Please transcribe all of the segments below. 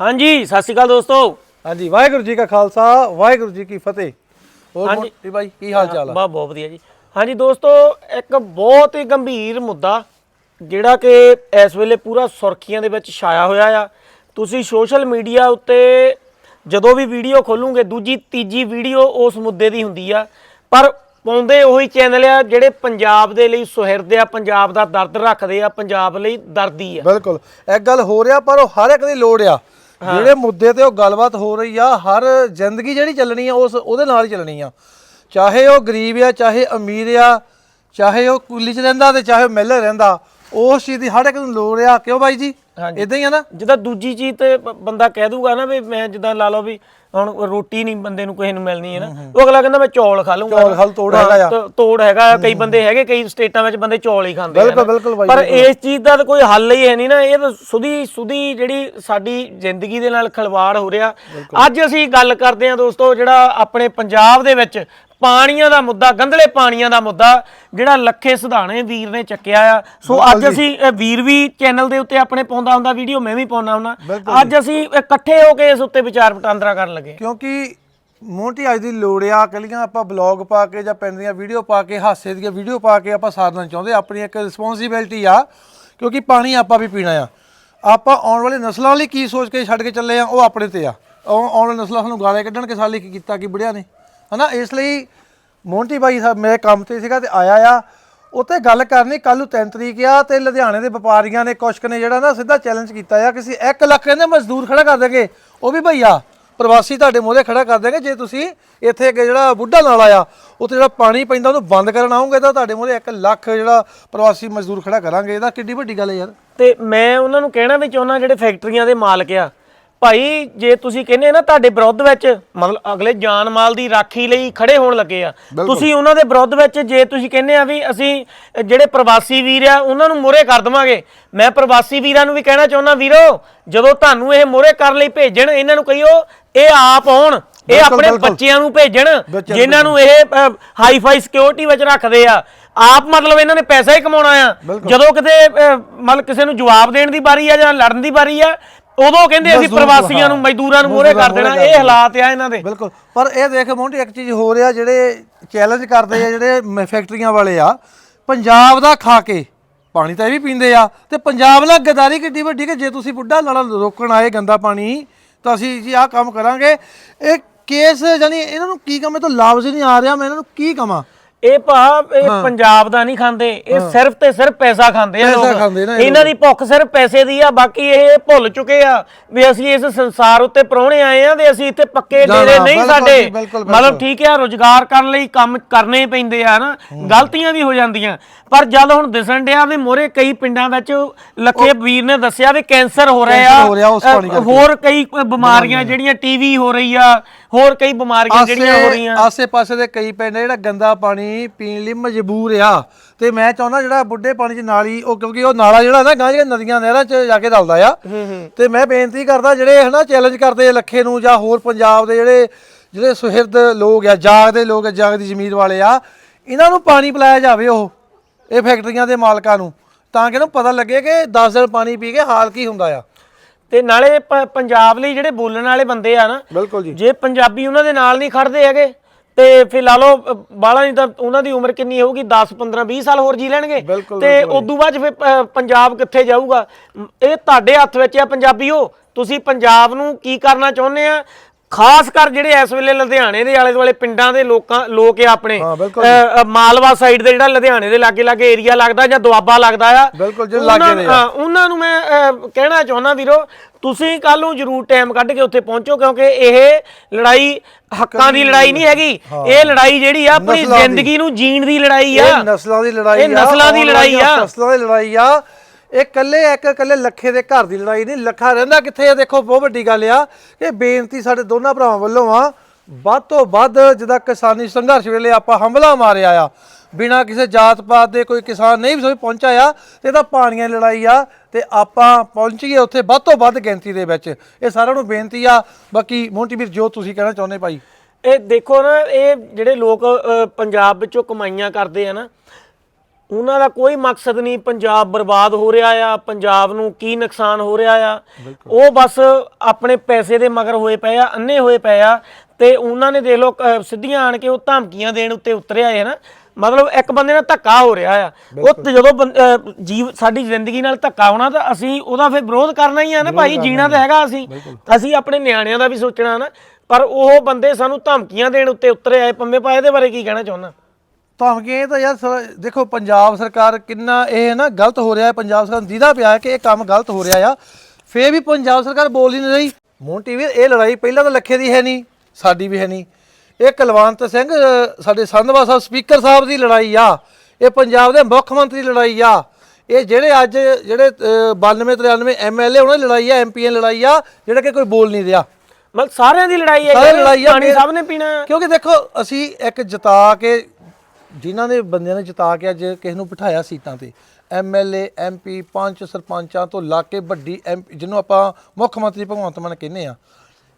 ਹਾਂਜੀ ਸਤਿ ਸ਼੍ਰੀ ਅਕਾਲ ਦੋਸਤੋ। ਹਾਂਜੀ ਵਾਹਿਗੁਰੂ ਜੀ ਕਾ ਖਾਲਸਾ ਵਾਹਿਗੁਰੂ ਜੀ ਕੀ ਫਤਿਹ। ਹੋਰ ਹਾਂਜੀ। ਮੋਟੀ ਬਾਈ ਕੀ ਹਾਲ ਚਾਲ ਆ? ਬਾ ਬਹੁਤ ਵਧੀਆ ਜੀ। ਹਾਂਜੀ ਦੋਸਤੋ ਇੱਕ ਬਹੁਤ ਹੀ ਗੰਭੀਰ ਮੁੱਦਾ ਜਿਹੜਾ ਕਿ ਇਸ ਵੇਲੇ ਪੂਰਾ ਸੁਰਖੀਆਂ ਦੇ ਵਿੱਚ ਛਾਇਆ ਹੋਇਆ ਆ। ਤੁਸੀਂ ਸੋਸ਼ਲ ਮੀਡੀਆ ਉੱਤੇ ਜਦੋਂ ਵੀ ਵੀਡੀਓ ਖੋਲੂਗੇ ਦੂਜੀ ਤੀਜੀ ਵੀਡੀਓ ਉਸ ਮੁੱਦੇ ਦੀ ਹੁੰਦੀ ਆ। ਪਰ ਪਾਉਂਦੇ ਉਹੀ ਚੈਨਲ ਆ ਜਿਹੜੇ ਪੰਜਾਬ ਦੇ ਲਈ ਸੁਹਿਰਦ ਆ ਪੰਜਾਬ ਦਾ ਦਰਦ ਰੱਖਦੇ ਆ ਪੰਜਾਬ ਲਈ ਦਰਦੀ ਆ। ਬਿਲਕੁਲ। ਇੱਕ ਗੱਲ ਹੋ ਰਿਹਾ ਪਰ ਉਹ ਹਰ ਇੱਕ ਦੀ ਲੋੜ ਆ। ਜਿਹੜੇ ਮੁੱਦੇ ਤੇ ਉਹ ਗੱਲਬਾਤ ਹੋ ਰਹੀ ਆ, ਹਰ ਜ਼ਿੰਦਗੀ ਜਿਹੜੀ ਚੱਲਣੀ ਆ, ਉਸ ਉਹਦੇ ਨਾਲ ਹੀ ਚੱਲਣੀ ਆ। ਚਾਹੇ ਉਹ ਗਰੀਬ ਆ, ਚਾਹੇ ਅਮੀਰ ਆ, ਚਾਹੇ ਉਹ ਕੁੱਲੀ 'ਚ ਰਹਿੰਦਾ ਤੇ ਚਾਹੇ ਉਹ ਮਿਲ ਰਹਿੰਦਾ, ਉਸ ਚੀਜ਼ ਦੀ ਹਰ ਇੱਕ ਨੂੰ ਲੋੜ ਆ। ਕਿਉਂ ਬਾਈ ਜੀ? ਹਾਂਜੀ। ਇਦਾਂ ਹੀ ਆ ਨਾ ਜਿੱਦਾਂ ਦੂਜੀ ਚੀਜ਼ ਤੇ ਬ- ਬੰਦਾ ਕਹਿ ਦੂਗਾ ਨਾ ਵੀ ਮੈਂ ਜਿੱਦਾਂ ਲਾ ਲਓ ਵੀ ਹੁਣ ਰੋਟੀ ਨਹੀਂ ਬੰਦੇ ਨੂੰ ਕਿਸੇ ਨੂੰ ਮਿਲਣੀ ਹੈ ਨਾ ਉਹ ਅਗਲਾ ਕਹਿੰਦਾ ਮੈਂ ਚੌਲ ਖਾ ਲੂੰਗਾ ਚੌਲ ਖਾ ਲਊ, ਤੋੜ ਹੈਗਾ ਆ। ਤੋੜ ਹੈਗਾ ਆ, ਕਈ ਬੰਦੇ ਹੈਗੇ ਕਈ ਸਟੇਟਾਂ ਵਿੱਚ ਬੰਦੇ ਚੌਲ ਹੀ ਖਾਂਦੇ ਆ ਬਿਲਕੁਲ, ਨਾ। ਬਿਲਕੁਲ ਬਾਈ, ਪਰ ਇਸ ਚੀਜ਼ ਦਾ ਤਾਂ ਕੋਈ ਹੱਲ ਹੀ ਹੈ ਨਹੀਂ ਨਾ ਇਹ ਤਾਂ ਸੁਧੀ ਸੁਧੀ ਜਿਹੜੀ ਸਾਡੀ ਜ਼ਿੰਦਗੀ ਦੇ ਨਾਲ ਖਿਲਵਾੜ ਹੋ ਰਿਹਾ ਅੱਜ ਅਸੀਂ ਗੱਲ ਕਰਦੇ ਹਾਂ ਦੋਸਤੋ ਜਿਹੜਾ ਆਪਣੇ ਪੰਜਾਬ ਦੇ ਵਿੱਚ ਪਾਣੀਆਂ ਦਾ ਮੁੱਦਾ ਗੰਧਲੇ ਪਾਣੀਆਂ ਦਾ ਮੁੱਦਾ ਜਿਹੜਾ ਲੱਖੇ ਸਿਧਾਣੇ ਵੀਰ ਨੇ ਚੱਕਿਆ ਆ। ਸੋ ਅੱਜ ਅਸੀਂ ਇਹ ਵੀਰ ਵੀ ਚੈਨਲ ਦੇ ਉੱਤੇ ਆਪਣੇ ਪਾਉਂਦਾ ਹੁੰਦਾ ਵੀਡੀਓ ਮੈਂ ਵੀ ਪਾਉਂਦਾ ਹੁੰਦਾ। ਅੱਜ ਅਸੀਂ ਇਕੱਠੇ ਹੋ ਕੇ ਇਸ ਉੱਤੇ ਵਿਚਾਰ ਵਟਾਂਦਰਾ ਕਰਨ ਲੱਗੇ ਕਿਉਂਕਿ ਮੋਟੀ ਅੱਜ ਦੀ ਲੋੜ ਆ ਕਲੀਆਂ ਆਪਾਂ ਬਲੌਗ ਪਾ ਕੇ ਜਾਂ ਪਿੰਡ ਦੀਆਂ ਵੀਡੀਓ ਪਾ ਕੇ ਹਾਸੇ ਦੀਆਂ ਵੀਡੀਓ ਪਾ ਕੇ ਆਪਾਂ ਸਾਰਨਾ ਚਾਹੁੰਦੇ ਆਪਣੀ ਇੱਕ ਰਿਸਪੌਂਸਿਬਿਲਟੀ ਆ ਕਿਉਂਕਿ ਪਾਣੀ ਆਪਾਂ ਵੀ ਪੀਣਾ ਆ। ਆਪਾਂ ਆਉਣ ਵਾਲੇ ਨਸਲਾਂ ਲਈ ਕੀ ਸੋਚ ਕੇ ਛੱਡ ਕੇ ਚੱਲੇ ਆ ਉਹ ਆਪਣੇ ਤੇ ਆ। ਉਹ ਆਉਣ ਵਾਲੇ ਨਸਲਾਂ ਸਾਨੂੰ ਗਾਲੇ ਕੱਢਣ ਕੇ ਸਾਡੇ ਲਈ ਕੀ ਕੀਤਾ ਕੀ ਬੁੜਿਆ ਨੇ। ਹਨਾ, ਇਸ ਲਈ ਮੋਂਟੀ ਬਾਈ ਸਾਹਿਬ ਮੇਰੇ ਕੰਮ ਤੇ ਸੀਗਾ ਤੇ ਆਇਆ ਆ। ਉੱਤੇ ਗੱਲ ਕਰਨੀ ਕੱਲ ਨੂੰ 3 ਤਰੀਕ ਆ ਤੇ ਲੁਧਿਆਣੇ ਦੇ ਵਪਾਰੀਆਂ ਨੇ, ਕੁਸ਼ਕ ਨੇ ਜਿਹੜਾ ਨਾ ਸਿੱਧਾ ਚੈਲੰਜ ਕੀਤਾ ਆ ਕਿਸੇ 1 ਲੱਖ ਕਹਿੰਦੇ ਮਜ਼ਦੂਰ ਖੜਾ ਕਰ ਦੇਗੇ। ਉਹ ਵੀ ਭਈਆ, ਪ੍ਰਵਾਸੀ ਤੁਹਾਡੇ ਮੂਹਰੇ ਖੜਾ ਕਰ ਦੇਗੇ, ਜੇ ਤੁਸੀਂ ਇੱਥੇ ਅੱਗੇ ਜਿਹੜਾ ਬੁੱਢਾ ਨਾਲਾ ਆ, ਉੱਥੇ ਜਿਹੜਾ ਪਾਣੀ ਪੈਂਦਾ ਉਹਨੂੰ ਬੰਦ ਕਰਨ ਆਉਂਗੇ ਤਾਂ ਤੁਹਾਡੇ ਮੂਹਰੇ 1 ਲੱਖ ਜਿਹੜਾ ਪ੍ਰਵਾਸੀ ਮਜ਼ਦੂਰ ਖੜਾ ਕਰਾਂਗੇ। ਇਹਦਾ ਕਿੱਡੀ ਵੱਡੀ ਗੱਲ ਹੈ ਯਾਰ। ਤੇ ਮੈਂ ਉਹਨਾਂ ਨੂੰ ਕਹਿਣਾ ਵੀ ਚਾਹੁੰਦਾ ਜਿਹੜੇ ਫੈਕਟਰੀਆਂ ਦੇ ਮਾਲਕ ਆ ਭਾਈ ਜੇ ਤੁਸੀਂ ਕਹਿੰਦੇ ਨਾ ਤੁਹਾਡੇ ਵਿਰੁੱਧ ਵਿੱਚ ਮਤਲਬ ਅਗਲੇ ਜਾਨ ਮਾਲ ਦੀ ਰਾਖੀ ਲਈ ਖੜੇ ਹੋਣ ਲੱਗੇ ਆ ਤੁਸੀਂ ਉਹਨਾਂ ਦੇ ਵਿਰੁੱਧ ਵਿੱਚ ਜੇ ਤੁਸੀਂ ਕਹਿੰਦੇ ਆ ਵੀ ਅਸੀਂ ਜਿਹੜੇ ਪ੍ਰਵਾਸੀ ਵੀਰ ਆ ਉਹਨਾਂ ਨੂੰ ਮੋਰੇ ਕਰ ਦਵਾਂਗੇ। ਮੈਂ ਪ੍ਰਵਾਸੀ ਵੀਰਾਂ ਨੂੰ ਵੀ ਕਹਿਣਾ ਚਾਹੁੰਦਾ ਵੀਰੋ ਜਦੋਂ ਤੁਹਾਨੂੰ ਇਹ ਮੋਰੇ ਕਰਨ ਲਈ ਭੇਜਣ ਇਹਨਾਂ ਨੂੰ ਕਹੀਓ ਇਹ ਆਪ ਆਉਣ ਇਹ ਆਪਣੇ। ਬੱਚਿਆਂ ਨੂੰ ਭੇਜਣ ਜਿਨ੍ਹਾਂ ਨੂੰ ਇਹ ਹਾਈ ਫਾਈ ਸਿਕਿਉਰਿਟੀ ਵਿੱਚ ਰੱਖਦੇ ਆ। ਆਪ ਮਤਲਬ ਇਹਨਾਂ ਨੇ ਪੈਸਾ ਹੀ ਕਮਾਉਣਾ ਆ। ਜਦੋਂ ਕਿਤੇ ਮਤਲਬ ਕਿਸੇ ਨੂੰ ਜਵਾਬ ਦੇਣ ਦੀ ਵਾਰੀ ਆ ਜਾਂ ਲੜਨ ਦੀ ਵਾਰੀ ਆ ਉਦੋਂ ਕਹਿੰਦੇ ਅਸੀਂ ਮਜ਼ਦੂਰ, ਪ੍ਰਵਾਸੀਆਂ ਹਾਂ। ਨੂੰ ਮਜ਼ਦੂਰਾਂ ਨੂੰ ਮੋਰੇ ਕਰ ਮਜ਼ਦੂਰਾਂ ਦੇਣਾ। ਮੂਹਰੇ ਇਹ ਕਰ ਹਾਲਾਤ ਆ ਇਹਨਾਂ ਦੇ। ਬਿਲਕੁਲ। ਪਰ ਇਹ ਦੇਖ ਮੋਂਟੀ ਇੱਕ ਚੀਜ਼ ਹੋ ਰਿਹਾ ਜਿਹੜੇ ਚੈਲੰਜ ਕਰਦੇ ਆ ਜਿਹੜੇ ਮ- ਫੈਕਟਰੀਆਂ ਵਾਲੇ ਆ ਪੰਜਾਬ ਦਾ ਖਾ ਕੇ ਪਾਣੀ ਤਾਂ ਇਹ ਵੀ ਪੀਂਦੇ ਆ ਤੇ ਪੰਜਾਬ ਨਾਲ ਗਦਾਰੀ ਕਿੱਡੀ ਵੱਡੀ ਕਿ ਜੇ ਤੁਸੀਂ ਬੁੱਢਾ ਨਾਲਾ ਰੋਕਣ ਆਏ ਗੰਦਾ ਪਾਣੀ ਤਾਂ ਅਸੀਂ ਜੀ ਆਹ ਕੰਮ ਕਰਾਂਗੇ। ਇਹ ਕੇਸ ਜਾਨੀ ਇਹਨਾਂ ਨੂੰ ਕੀ ਕਮੇ ਤੋਂ ਲਾਭਜ਼ ਨਹੀਂ ਆ ਰਿਹਾ ਮੈਂ ਇਹਨਾਂ ਨੂੰ ਕੀ ਕਵਾਂ ਇਹ ਭਾ ਇਹ ਪੰਜਾਬ ਦਾ ਨਹੀਂ ਖਾਂਦੇ ਇਹ ਸਿਰਫ ਤੇ ਸਿਰਫ ਪੈਸਾ ਖਾਂਦੇ ਆ ਲੋਕ। ਇਹਨਾਂ ਦੀ ਭੁੱਖ ਸਿਰਫ ਪੈਸੇ ਦੀ ਆ ਬਾਕੀ ਇਹ ਭੁੱਲ ਚੁੱਕੇ ਆ ਵੀ ਅਸੀਂ ਇਸ ਸੰਸਾਰ ਉੱਤੇ ਪਰੌਣੇ ਆਏ ਆ ਤੇ ਅਸੀਂ ਇੱਥੇ ਪੱਕੇ ਡੇਰੇ ਨਹੀਂ ਸਾਡੇ ਮਤਲਬ। ਠੀਕ ਆ ਰੋਜ਼ਗਾਰ ਕਰਨ ਲਈ ਕੰਮ ਕਰਨੇ ਪੈਂਦੇ ਆ ਨਾ ਗਲਤੀਆਂ ਵੀ ਹੋ ਜਾਂਦੀਆਂ। ਪਰ ਜਦ ਹੁਣ ਦਿਸਣ ਡਿਆ ਵੀ ਮੋਰੇ ਕਈ ਪਿੰਡਾਂ ਵਿੱਚ ਲੱਖੇ ਵੀਰ ਨੇ ਦੱਸਿਆ ਵੀ ਕੈਂਸਰ ਹੋ ਰਿਹਾ ਕਰਕੇ। ਹੋਰ ਕਈ ਬਿਮਾਰੀਆਂ। ਜਿਹੜੀਆਂ ਟੀਵੀ ਹੋ ਰਹੀ ਆ ਹੋਰ ਕਈ ਬਿਮਾਰੀਆਂ ਜਿਹੜੀਆਂ ਹੋ ਰਹੀਆਂ। ਆਸੇ ਪਾਸੇ ਦੇ ਕਈ ਪਿੰਡ ਆ ਜਿਹੜਾ ਗੰਦਾ ਪਾਣੀ ਪੀਣ ਲਈ ਮਜਬੂਰ ਆ। ਤੇ ਮੈਂ ਚਾਹੁੰਦਾ ਜਿਹੜਾ ਬੁੱਢੇ ਪਾਣੀ 'ਚ ਨਾਲੀ ਉਹ ਕਿਉਂਕਿ ਉਹ ਨਾਲਾ ਜਿਹੜਾ ਨਾ ਗਾਂ ਜਿਹੜੀਆਂ ਨਦੀਆਂ ਨਹਿਰਾਂ 'ਚ ਜਾ ਕੇ ਰਲਦਾ ਆ। ਤੇ ਮੈਂ ਬੇਨਤੀ ਕਰਦਾ ਜਿਹੜੇ ਹਨਾ ਚੈਲੰਜ ਕਰਦੇ ਲੱਖੇ ਨੂੰ ਜਾਂ ਹੋਰ ਪੰਜਾਬ ਦੇ ਜਿਹੜੇ ਜਿਹੜੇ ਸੁਹਿਰਦ ਲੋਕ ਆ ਜਾਗਦੇ ਲੋਕ ਆ ਜਾਗਦੀ ਜ਼ਮੀਰ ਵਾਲੇ ਆ ਇਹਨਾਂ ਨੂੰ ਪਾਣੀ ਪਿਲਾਇਆ ਜਾਵੇ ਉਹ ਇਹ ਫੈਕਟਰੀਆਂ ਦੇ ਮਾਲਕਾਂ ਨੂੰ। ਤਾਂ ਕਿ ਇਹਨੂੰ ਪਤਾ ਲੱਗੇ ਕਿ 10 ਦਿਨ ਪਾਣੀ ਪੀ ਕੇ ਹਾਲ ਕੀ ਹੁੰਦਾ ਆ। ਤੇ ਨਾਲੇ ਪ- ਪੰਜਾਬ ਲਈ ਜਿਹੜੇ ਬੋਲਣ ਵਾਲੇ ਬੰਦੇ ਆ ਨਾ ਬਿਲਕੁਲ ਜੀ। ਜੇ ਪੰਜਾਬੀ ਉਹਨਾਂ ਦੇ ਨਾਲ ਨਹੀਂ ਖੜਦੇ ਹੈਗੇ ਤੇ ਫਿਰ ਲਾ ਲਓ ਅ, ਬਾਹਲਾ ਨਹੀਂ ਤਾਂ ਉਹਨਾਂ ਦੀ ਉਮਰ ਕਿੰਨੀ ਹੋਊਗੀ 10 15 20 ਸਾਲ ਹੋਰ ਜੀ ਲੈਣਗੇ। ਬਿਲਕੁਲ, ਤੇ ਉਦੋਂ ਬਾਅਦ 'ਚ ਫਿਰ ਪ- ਪੰਜਾਬ ਕਿੱਥੇ ਜਾਊਗਾ? ਮ, ਇਹ ਤੁਹਾਡੇ ਹੱਥ ਵਿੱਚ ਆ ਪੰਜਾਬੀਓ। ਤੁਸੀਂ ਪੰਜਾਬ ਨੂੰ ਕੀ ਕਰਨਾ ਚਾਹੁੰਦੇ ਆ? ਖਾਸ ਕਰ ਜਿਹੜੇ ਇਸ ਵੇਲੇ ਲੁਧਿਆਣੇ ਦੇ ਆਲੇ ਦੁਆਲੇ ਪਿੰਡਾਂ ਦੇ ਲੋਕਾਂ ਲੋਕ ਆ ਆਪਣੇ। ਮਾਲਵਾ ਸਾਈਡ ਦੇ ਜਿਹੜਾ ਲੁਧਿਆਣੇ ਦੇ ਲਾਗੇ ਲਾਗੇ ਏਰੀਆ ਲੱਗਦਾ ਜਾਂ ਦੁਆਬਾ ਲੱਗਦਾ ਆ ਬਿਲਕੁਲ ਜਿਹੜੇ ਉਹਨਾਂ- ਲਾਗੇ ਨੂੰ ਮੈਂ ਕਹਿਣਾ ਚਾਹੁੰਦਾ ਵੀਰੋ ਤੁਸੀਂ ਕੱਲ ਨੂੰ ਜਰੂਰ ਟਾਈਮ ਕੱਢ ਕੇ ਉੱਥੇ ਪਹੁੰਚੋ ਕਿਉਂਕਿ ਇਹ ਲੜਾਈ ਹੱਕਾਂ ਦੀ ਲੜਾਈ ਨਹੀਂ ਹੈਗੀ। ਇਹ ਲੜਾਈ ਜਿਹੜੀ ਆ ਆਪਣੀ। ਜ਼ਿੰਦਗੀ ਨੂੰ ਜੀਣ ਦੀ ਲੜਾਈ ਆ। ਇਹ ਨਸਲਾਂ ਦੀ ਲੜਾਈ ਆ ਇਹ ਨਸਲਾਂ ਦੀ ਲੜਾਈ ਆ। ਨਸਲਾਂ ਦੀ ਲੜਾਈ ਆ। ਇਹ ਕੱਲੇ ਇੱਕ ਕੱਲੇ ਲੱਖੇ ਦੇ ਘਰ ਦੀ ਲੜਾਈ ਨਹੀਂ, ਲੱਖਾ ਰਹਿੰਦਾ ਕਿੱਥੇ ਆ? ਦੇਖੋ, ਬਹੁਤ ਵੱਡੀ ਗੱਲ ਆ ਕਿ ਬੇਨਤੀ ਸਾਡੇ ਦੋਨਾਂ ਭਰਾਵਾਂ ਵੱਲੋਂ ਆ, ਵੱਧ ਤੋਂ ਵੱਧ ਜਿਹਦਾ ਕਿਸਾਨੀ ਸੰਘਰਸ਼ ਵੇਲੇ ਆਪਾਂ ਹਮਲਾ ਮਾਰਿਆ ਆ, ਬਿਨਾ ਕਿਸੇ ਜਾਤ ਪਾਤ ਦੇ ਕੋਈ ਕਿਸਾਨ ਨਹੀਂ ਵੀ ਪਹੁੰਚਾ ਆ, ਤੇ ਇਹਦਾ ਪਾਣੀਆਂ ਦੀ ਲੜਾਈ ਆ, ਤੇ ਆਪਾਂ ਪਹੁੰਚੀਏ ਉੱਥੇ ਵੱਧ ਤੋਂ ਵੱਧ ਗਿਣਤੀ ਦੇ ਵਿੱਚ। ਇਹ ਸਾਰਿਆਂ ਨੂੰ ਬੇਨਤੀ ਆ। ਬਾਕੀ ਮੋਂਟੀ ਵੀਰ ਜੋ ਤੁਸੀਂ ਕਹਿਣਾ ਚਾਹੁੰਦੇ ਭਾਈ। ਇਹ ਦੇਖੋ ਨਾ, ਇਹ ਜਿਹੜੇ ਲੋਕ ਪੰਜਾਬ ਵਿੱਚੋਂ ਕਮਾਈਆਂ ਕਰਦੇ ਆ ਨਾ ਉਹਨਾਂ ਦਾ ਕੋਈ ਮਕਸਦ ਨਹੀਂ ਪੰਜਾਬ ਬਰਬਾਦ ਹੋ ਰਿਹਾ ਆ ਪੰਜਾਬ ਨੂੰ ਕੀ ਨੁਕਸਾਨ ਹੋ ਰਿਹਾ ਆ। ਉਹ ਬਸ ਆਪਣੇ ਪੈਸੇ ਦੇ ਮਗਰ ਹੋਏ ਪਏ ਆ ਅੰਨੇ ਹੋਏ ਪਏ ਆ ਤੇ ਉਹਨਾਂ ਨੇ ਦੇਖ ਲਓ ਸਿੱਧੀਆਂ ਆਣ ਕੇ ਉਹ ਧਮਕੀਆਂ ਦੇਣ ਉੱਤੇ ਉਤਰੇ ਆਏ ਨਾ। ਮਤਲਬ ਇੱਕ ਬੰਦੇ ਨਾਲ ਧੱਕਾ ਹੋ ਰਿਹਾ ਆ। ਉਹ ਜਦੋਂ ਜੀਵ ਸਾਡੀ ਜ਼ਿੰਦਗੀ ਨਾਲ ਧੱਕਾ ਹੋਣਾ ਤਾਂ ਅਸੀਂ ਉਹਦਾ ਫਿਰ ਵਿਰੋਧ ਕਰਨਾ ਹੀ ਆ ਨਾ ਭਾਈ ਜੀਣਾ ਤਾਂ ਹੈਗਾ ਅਸੀਂ। ਅਸੀਂ ਆਪਣੇ ਨਿਆਣਿਆਂ ਦਾ ਵੀ ਸੋਚਣਾ ਨਾ। ਪਰ ਉਹ ਬੰਦੇ ਸਾਨੂੰ ਧਮਕੀਆਂ ਦੇਣ ਉੱਤੇ ਉਤਰੇ ਆਏ ਪੰਮੇ ਪਾ ਇਹਦੇ ਬਾਰੇ ਕੀ ਕਹਿਣਾ ਚਾਹੁੰਦਾ? ਧਮਕੀਆਂ ਇਹ ਤਾਂ ਯਾਰ ਦੇਖੋ ਪੰਜਾਬ ਸਰਕਾਰ ਕਿੰਨਾ ਇਹ ਨਾ ਗਲਤ ਹੋ ਰਿਹਾ ਹੈ ਪੰਜਾਬ ਸਰਕਾਰ ਨੂੰ ਦੀਦਾ ਪਿਆ ਹੈ ਕਿ ਇਹ ਕੰਮ ਗਲਤ ਹੋ ਰਿਹਾ ਆ। ਫੇਰ ਵੀ ਪੰਜਾਬ ਸਰਕਾਰ ਬੋਲ ਹੀ ਨਹੀਂ ਰਹੀ। ਮੋਂਟੀ ਵੀਰ ਇਹ ਲੜਾਈ ਪਹਿਲਾਂ ਤਾਂ ਲੱਖੇ ਦੀ ਹੈ ਨਹੀਂ ਸਾਡੀ ਵੀ ਹੈ ਨਹੀਂ। ਇਹ ਕੁਲਵੰਤ ਸਿੰਘ ਅ, ਸਾਡੇ ਸੰਧਵਾ ਸਾਹਿਬ ਸਪੀਕਰ ਸਾਹਿਬ ਦੀ ਲੜਾਈ ਆ। ਇਹ ਪੰਜਾਬ ਦੇ ਮੁੱਖ ਮੰਤਰੀ ਦੀ ਲੜਾਈ ਆ। ਇਹ ਜਿਹੜੇ ਅੱਜ ਜਿਹੜੇ ਅ, 92 93 ਐਮਐਲਏ ਉਹਨਾਂ ਦੀ ਲੜਾਈ ਆ ਐਮਪੀਆਂ ਲੜਾਈ ਆ ਜਿਹੜਾ ਕਿ ਕੋਈ ਬੋਲ ਨਹੀਂ ਰਿਹਾ। ਮਤਲਬ ਸਾਰਿਆਂ ਦੀ ਲੜਾਈ ਹੈ ਸਾਰੇ ਪਾਣੀ ਸਭ ਨੇ ਪੀਣਾ। ਕਿਉਂਕਿ ਦੇਖੋ ਅਸੀਂ ਇੱਕ ਜਿਤਾ ਕੇ ਜਿਨ੍ਹਾਂ ਦੇ ਬੰਦਿਆਂ ਨੇ ਜਿਤਾ ਕੇ ਅੱਜ ਕਿਸੇ ਨੂੰ ਬਿਠਾਇਆ ਸੀਟਾਂ ਤੇ। ਐਮਐਲਏ ਐਮਪੀ ਪੰਚ ਸਰਪੰਚਾਂ ਤੋਂ ਲਾ ਕੇ ਵੱਡੀ ਐਮ, ਜਿਹਨੂੰ ਆਪਾਂ ਮੁੱਖ ਮੰਤਰੀ ਭਗਵੰਤ ਮਾਨ ਕਹਿੰਦੇ ਆ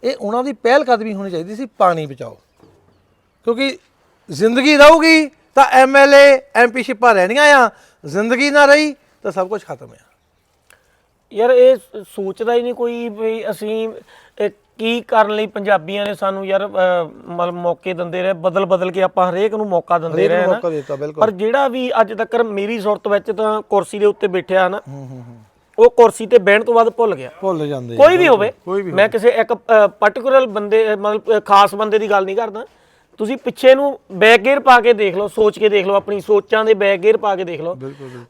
ਇਹ ਉਹਨਾਂ ਦੀ ਪਹਿਲ ਕਦਮੀ ਹੋਣੀ ਚਾਹੀਦੀ ਸੀ ਪਾਣੀ ਬਚਾਓ। ਕਿਉਂਕਿ ਜ਼ਿੰਦਗੀ ਰਹੂਗੀ ਤਾਂ ਐਮਐਲਏ ਐਮਪੀ ਸ਼ਿਪਾਂ ਰਹਿਣੀਆਂ ਆ, ਜ਼ਿੰਦਗੀ ਨਾ ਰਹੀ ਤਾਂ ਸਭ ਕੁਝ ਖਤਮ ਆ। ਯਾਰ, ਇਹ ਸੋਚਦਾ ਹੀ ਨਹੀਂ ਕੋਈ ਵੀ ਅਸੀਂ ਇਹ ਕੀ ਕਰਨ ਲਈ ਪੰਜਾਬੀਆਂ ਨੇ ਸਾਨੂੰ ਯਾਰ ਮਤਲਬ ਮੌਕੇ ਦਿੰਦੇ ਰਹੇ ਬਦਲ ਬਦਲ ਕੇ ਆਪਾਂ ਹਰੇਕ ਨੂੰ ਮੌਕਾ ਦਿੰਦੇ ਰਹੇ ਨਾ ਮੌਕਾ ਦਿੱਤਾ, ਬਿਲਕੁਲ। ਪਰ ਜਿਹੜਾ ਵੀ ਅੱਜ ਤੱਕ ਮੇਰੀ ਸੁਰਤ ਵਿੱਚ ਤਾਂ ਕੁਰਸੀ ਦੇ ਉੱਤੇ ਬੈਠਿਆ ਨਾ ਉਹ ਕੁਰਸੀ ਤੇ ਬਹਿਣ ਤੋਂ ਬਾਅਦ ਭੁੱਲ ਗਿਆ ਭੁੱਲ ਜਾਂਦੇ। ਕੋਈ ਵੀ ਹੋਵੇ ਮੈਂ ਕਿਸੇ ਇੱਕ ਪਾਰਟਿਕੂਲਰ ਬੰਦੇ ਮਤਲਬ ਖਾਸ ਬੰਦੇ ਦੀ ਗੱਲ ਨਹੀਂ ਕਰਦਾ ਤੁਸੀਂ ਪਿੱਛੇ ਨੂੰ ਬੈਕ ਗੇਅਰ ਪਾ ਕੇ ਦੇਖ ਲਓ ਸੋਚ ਕੇ ਦੇਖ ਲਓ ਆਪਣੀ ਸੋਚਾਂ ਦੇ ਬੈਕ ਗੇਅਰ ਪਾ ਕੇ ਦੇਖ ਲਓ।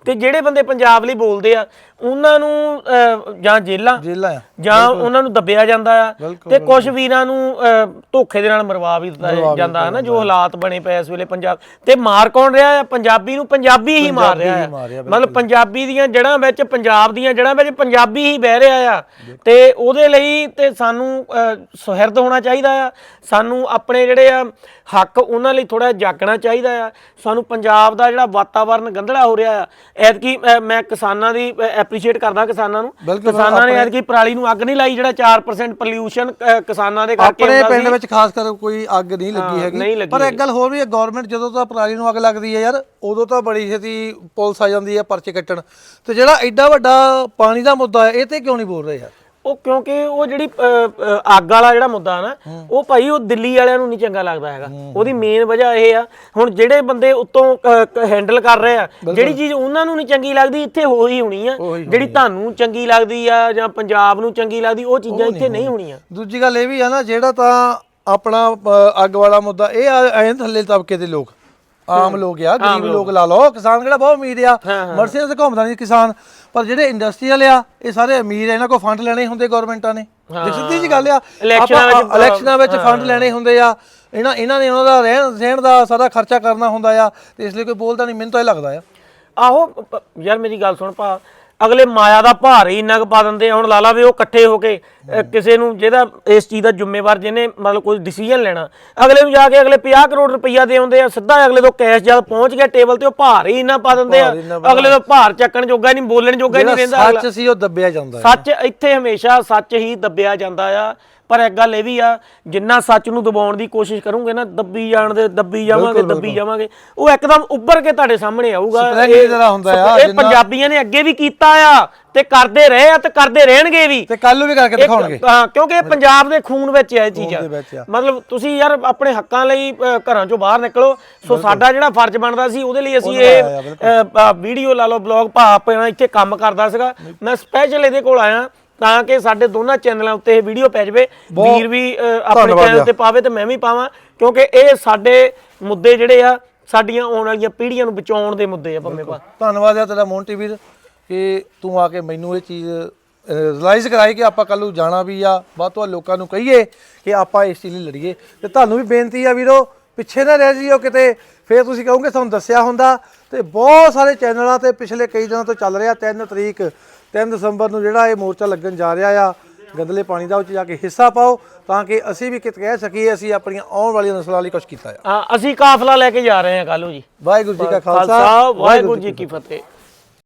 ਤੇ ਜਿਹੜੇ ਬੰਦੇ ਪੰਜਾਬ ਲਈ ਬੋਲਦੇ ਆ ਉਹਨਾਂ ਨੂੰ ਅਹ, ਜਾਂ ਜੇਲਾਂ ਜੇਲਾਂ ਆ। ਜਾਂ ਉਹਨਾਂ ਨੂੰ ਦੱਬਿਆ ਜਾਂਦਾ ਆ। ਬਿਲਕੁਲ, ਤੇ ਕੁਝ ਵੀਰਾਂ ਨੂੰ ਅਹ, ਧੋਖੇ ਦੇ ਨਾਲ ਮਰਵਾ ਵੀ ਦਿੱਤਾ ਜਾਂਦਾ ਹੈ ਨਾ ਜੋ ਹਾਲਾਤ ਬਣੇ ਪਏ ਇਸ ਵੇਲੇ ਪੰਜਾਬ ਤੇ ਮਾਰ ਕੌਣ ਰਿਹਾ ਹੈ ਪੰਜਾਬੀ ਨੂੰ ਪੰਜਾਬੀ ਹੀ ਮਾਰ ਰਿਹਾ ਹੀ ਹੈ ਮਾਰ ਰਿਹਾ, ਮਤਲਬ ਪੰਜਾਬੀ ਦੀਆਂ ਜੜ੍ਹਾਂ ਵਿੱਚ ਪੰਜਾਬ ਦੀਆਂ ਜੜ੍ਹਾਂ ਵਿੱਚ ਪੰਜਾਬੀ ਹੀ ਬਹਿ ਰਿਹਾ ਆ। ਤੇ ਉਹਦੇ ਲਈ ਤੇ ਸਾਨੂੰ ਅਹ, ਸੁਹਿਰਦ ਹੋਣਾ ਚਾਹੀਦਾ ਆ। ਸਾਨੂੰ ਆਪਣੇ ਜਿਹੜੇ ਆ ਹੱਕ ਉਹਨਾਂ ਲਈ ਥੋੜਾ ਜਾਗਣਾ ਚਾਹੀਦਾ ਆ। ਸਾਨੂੰ ਪੰਜਾਬ ਦਾ ਜਿਹੜਾ ਵਾਤਾਵਰਨ ਗੰਧਲਾ ਹੋ ਰਿਹਾ ਆ ਐਤਕੀ ਮੈਂ ਕਿਸਾਨਾਂ ਦੀ ਐਪਰੀਸ਼ੀਏਟ ਕਰਦਾ ਕਿਸਾਨਾਂ ਨੂੰ। ਕਿਸਾਨਾਂ ਨੇ ਐਤਕੀ ਪਰਾਲੀ ਨੂੰ ਅੱਗ ਨਹੀਂ ਲਾਈ ਜਿਹੜਾ 4% ਪੋਲਿਊਸ਼ਨ ਕਿਸਾਨਾਂ ਦੇ ਕਰਕੇ ਆਪਣੇ ਪਿੰਡ ਵਿੱਚ ਖਾਸ ਕਰ ਕੋਈ ਅੱਗ ਨਹੀਂ ਲੱਗੀ ਹੈਗੀ। ਪਰ ਇੱਕ ਗੱਲ ਹੋਰ ਵੀ ਹੈ ਗਵਰਨਮੈਂਟ ਜਦੋਂ ਤਾਂ ਪਰਾਲੀ ਨੂੰ ਅੱਗ ਲੱਗਦੀ ਹੈ ਯਾਰ ਉਦੋਂ ਤਾਂ ਬੜੀ ਛੇਤੀ ਪੁਲਿਸ ਆ ਜਾਂਦੀ ਹੈ ਪਰਚੇ ਕੱਟਣ। ਤੇ ਜਿਹੜਾ ਐਡਾ ਵੱਡਾ ਪਾਣੀ ਦਾ ਮੁੱਦਾ ਹੈ ਇਹ ਤੇ ਕਿਉਂ ਨਹੀਂ ਬੋਲ ਰਹੇ ਯਾਰ? ਉਹ ਕਿਉਂਕਿ ਉਹ ਜਿਹੜੀ ਅ, ਅ, ਅੱਗ ਵਾਲਾ ਜਿਹੜਾ ਮੁੱਦਾ ਨਾ ਉਹ ਭਾਈ ਉਹ ਦਿੱਲੀ ਵਾਲਿਆਂ ਨੂੰ ਨਹੀਂ ਚੰਗਾ ਲੱਗਦਾ ਹੈਗਾ। ਉਹਦੀ ਮੇਨ ਵਜ੍ਹਾ ਇਹ ਆ ਹੁਣ ਜਿਹੜੇ ਬੰਦੇ ਉੱਤੋਂ ਹੈਂਡਲ ਕਰ ਰਹੇ ਆ ਜਿਹੜੀ ਚੀਜ਼ ਉਹਨਾਂ ਨੂੰ ਨਹੀਂ ਚੰਗੀ ਲੱਗਦੀ ਇੱਥੇ ਹੋ ਹੀ ਹੋਣੀ ਆ। ਜਿਹੜੀ ਤੁਹਾਨੂੰ ਚੰਗੀ ਲੱਗਦੀ ਆ ਜਾਂ ਪੰਜਾਬ ਨੂੰ ਚੰਗੀ ਲੱਗਦੀ ਉਹ ਚੀਜ਼ਾਂ ਇੱਥੇ ਨਹੀਂ ਹੋਣੀਆਂ। ਦੂਜੀ ਗੱਲ ਇਹ ਵੀ ਆ ਨਾ ਜਿਹੜਾ ਤਾਂ ਆਪਣਾ ਅ, ਅੱਗ ਵਾਲਾ ਮੁੱਦਾ ਇਹ ਆ ਐਂ ਥੱਲੇ ਤਬਕੇ ਦੇ ਲੋਕ। ਆਮ ਲੋਕ ਆ ਗਰੀਬ ਲੋਕ। ਲਾ ਲਓ ਕਿਸਾਨ ਕਿਹੜਾ ਬਹੁਤ ਅਮੀਰ ਆ। ਮਰਸੇ ਤੇ ਘੁੰਮਦਾ ਨਹੀਂ ਕਿਸਾਨ ਪਰ ਜਿਹੜੇ ਇੰਡਸਟਰੀਅਲ ਆ ਇਹ ਸਾਰੇ ਅਮੀਰ ਆ ਇਹਨਾਂ ਕੋਲ ਫੰਡ ਲੈਣੇ ਹੁੰਦੇ ਗਵਰਨਮੈਂਟਾਂ ਨੇ। ਸਿੱਧੀ ਜੀ ਗੱਲ ਆ। ਇਲੈਕਸ਼ਨਾਂ ਆਪਾਂ ਵਿੱਚ, ਇਲੈਕਸ਼ਨਾਂ ਵਿੱਚ ਫੰਡ ਲੈਣੇ ਹੁੰਦੇ ਆ। ਇਹਨਾਂ ਇਹਨਾਂ ਨੇ ਉਹਨਾਂ ਦਾ ਰਹਿਣ ਸਹਿਣ ਦਾ ਸਾਰਾ ਖਰਚਾ ਕਰਨਾ ਹੁੰਦਾ ਆ ਤੇ ਇਸ ਲਈ ਕੋਈ ਬੋਲਦਾ ਨਹੀਂ ਮੈਨੂੰ ਤਾਂ ਇਹ ਲੱਗਦਾ ਆ। ਆਹੋ ਪ- ਯਾਰ ਮੇਰੀ ਗੱਲ ਸੁਣ ਭਾ ਅਗਲੇ ਮਾਇਆ ਦਾ ਭਾਰ ਹੀ ਇੰਨਾ ਕੁ ਪਾ ਦਿੰਦੇ ਆ। ਹੁਣ ਲਾਲਾ ਵੀ ਉਹ ਇਕੱਠੇ ਹੋ ਕੇ ਅ, ਕਿਸੇ ਨੂੰ ਜਿਹਦਾ ਇਸ ਚੀਜ਼ ਦਾ ਜ਼ਿੰਮੇਵਾਰ ਜਿਹਨੇ ਮਤਲਬ ਕੋਈ ਡਿਸੀਜਨ ਲੈਣਾ ਅਗਲੇ ਨੂੰ ਜਾ ਕੇ ਅਗਲੇ 50 ਕਰੋੜ ਰੁਪਈਆ ਦੇ ਆਉਂਦੇ ਆ ਸਿੱਧਾ ਅਗਲੇ ਤੋਂ ਕੈਸ਼ ਜਦ ਪਹੁੰਚ ਗਿਆ ਟੇਬਲ ਤੇ ਉਹ ਭਾਰ ਹੀ ਇੰਨਾ ਪਾ ਦਿੰਦੇ ਆ। ਭਾਰ ਇੰਨਾ ਅਗਲੇ ਤੋਂ ਭਾਰ ਚੱਕਣ ਜੋਗਾ ਨਹੀਂ ਬੋਲਣ ਜੋਗਾ ਨਹੀਂ ਰਹਿੰਦਾ ਅਗਲਾ। ਸੱਚ ਸੀ ਉਹ ਦੱਬਿਆ ਜਾਂਦਾ ਸੱਚ ਇੱਥੇ ਹਮੇਸ਼ਾ ਸੱਚ ਹੀ ਦੱਬਿਆ ਜਾਂਦਾ ਆ। ਪਰ ਇੱਕ ਗੱਲ ਇਹ ਵੀ ਆ ਜਿੰਨਾ ਸੱਚ ਨੂੰ ਦਬਾਉਣ ਦੀ ਕੋਸ਼ਿਸ਼ ਕਰੋਗੇ ਨਾ ਦੱਬੀ ਜਾਣ ਦੇ ਦੱਬੀ ਜਾਵਾਂਗੇ ਦੱਬੀ ਜਾਵਾਂਗੇ ਉਹ ਇੱਕਦਮ ਉੱਭਰ ਕੇ ਤੁਹਾਡੇ ਸਾਹਮਣੇ ਆਊਗਾ। ਦੀ ਤਰ੍ਹਾਂ ਹੁੰਦਾ ਆ, ਇਹ ਪੰਜਾਬੀਆਂ ਨੇ ਅੱਗੇ ਵੀ ਕੀਤਾ ਆ ਤੇ ਕਰਦੇ ਰਹੇ ਆ ਤੇ ਕਰਦੇ ਰਹਿਣਗੇ ਵੀ। ਤੇ ਕੱਲ ਨੂੰ ਵੀ ਕਰਕੇ ਦਿਖਾਉਣਗੇ। ਹਾਂ, ਕਿਉਂਕਿ ਇਹ ਪੰਜਾਬ ਦੇ ਖੂਨ ਵਿੱਚ ਹੈ ਇਹ ਚੀਜ਼ਾਂ। ਮਤਲਬ ਤੁਸੀਂ ਯਾਰ ਆਪਣੇ ਹੱਕਾਂ ਲਈ ਘਰਾਂ ਚੋਂ ਬਾਹਰ ਨਿਕਲੋ। ਸੋ ਸਾਡਾ ਜਿਹੜਾ ਫਰਜ਼ ਬਣਦਾ ਸੀ ਉਹਦੇ ਲਈ ਅਸੀਂ ਇਹ ਵੀਡੀਓ ਲਾ ਲਓ ਬਲੌਗ ਭਾ ਆਪਣਾ ਇੱਥੇ ਕੰਮ ਕਰਦਾ ਸੀਗਾ। ਮੈਂ ਸਪੈਸ਼ਲ ਇਹਦੇ ਕੋਲ ਆਇਆ। ਤਾਂ ਕਿ ਸਾਡੇ ਦੋਨਾਂ ਚੈਨਲਾਂ ਉੱਤੇ ਇਹ ਵੀਡੀਓ ਪੈ ਜਾਵੇ। ਵੀਰ ਵੀ ਆਪਣੇ ਚੈਨਲ। ਤੇ ਪਾਵੇ ਤੇ ਮੈਂ ਵੀ ਪਾਵਾਂ ਕਿਉਂਕਿ ਇਹ ਸਾਡੇ ਮੁੱਦੇ ਜਿਹੜੇ ਆ ਸਾਡੀਆਂ ਆਉਣ ਵਾਲੀਆਂ ਪੀੜ੍ਹੀਆਂ ਨੂੰ ਬਚਾਉਣ ਦੇ ਮੁੱਦੇ ਆ ਭੰਮੇ ਭਾ ਧੰਨਵਾਦ ਆ ਤੇਰਾ ਮੋਂਟੀ ਵੀਰ ਕਿ ਤੂੰ ਆ ਕੇ ਮੈਨੂੰ ਇਹ ਚੀਜ਼ ਰਿਅਲਾਈਜ਼ ਕਰਾਈ ਕਿ ਆਪਾਂ ਕੱਲ ਨੂੰ ਜਾਣਾ ਵੀ ਆ ਬਾਅਦ ਤੋਂ ਲੋਕਾਂ ਨੂੰ ਕਹੀਏ ਕਿ ਆਪਾਂ ਇਸ ਚੀਜ਼ ਲਈ ਲੜੀਏ। ਤੇ ਤੁਹਾਨੂੰ ਵੀ ਬੇਨਤੀ ਆ ਵੀਰੋ ਪਿੱਛੇ ਨਾ ਰਹਿ ਜਿਓ ਕਿਤੇ ਫੇਰ ਤੁਸੀਂ ਕਹੋਗੇ ਤੁਹਾਨੂੰ ਦੱਸਿਆ ਹੁੰਦਾ। ਤੇ ਬਹੁਤ ਸਾਰੇ ਚੈਨਲਾਂ ਤੇ ਪਿਛਲੇ ਕਈ ਦਿਨਾਂ ਤੋਂ ਚੱਲ ਰਿਹਾ 3 ਤਰੀਕ 3 ਦਸੰਬਰ ਨੂੰ ਜਿਹੜਾ ਇਹ ਮੋਰਚਾ ਲੱਗਣ ਜਾ ਰਿਹਾ ਆ ਗੰਦਲੇ ਪਾਣੀ ਦਾ ਉਹ 'ਚ ਜਾ ਕੇ ਹਿੱਸਾ ਪਾਓ ਤਾਂ ਕਿ ਅਸੀਂ ਵੀ ਕਿਤੇ ਕਹਿ ਸਕੀਏ ਅਸੀਂ ਆਪਣੀਆਂ ਆਉਣ ਵਾਲੀਆਂ ਨਸਲਾਂ ਲਈ ਕੁਝ ਕੀਤਾ ਆ। ਅਸੀਂ ਕਾਫਲਾ ਲੈ ਕੇ ਜਾ ਰਹੇ ਹਾਂ ਕੱਲ੍ਹ ਨੂੰ ਜੀ। ਵਾਹਿਗੁਰੂ ਜੀ ਕਾ ਖਾਲਸਾ ਵਾਹਿਗੁਰੂ ਜੀ ਕੀ ਫਤਿਹ।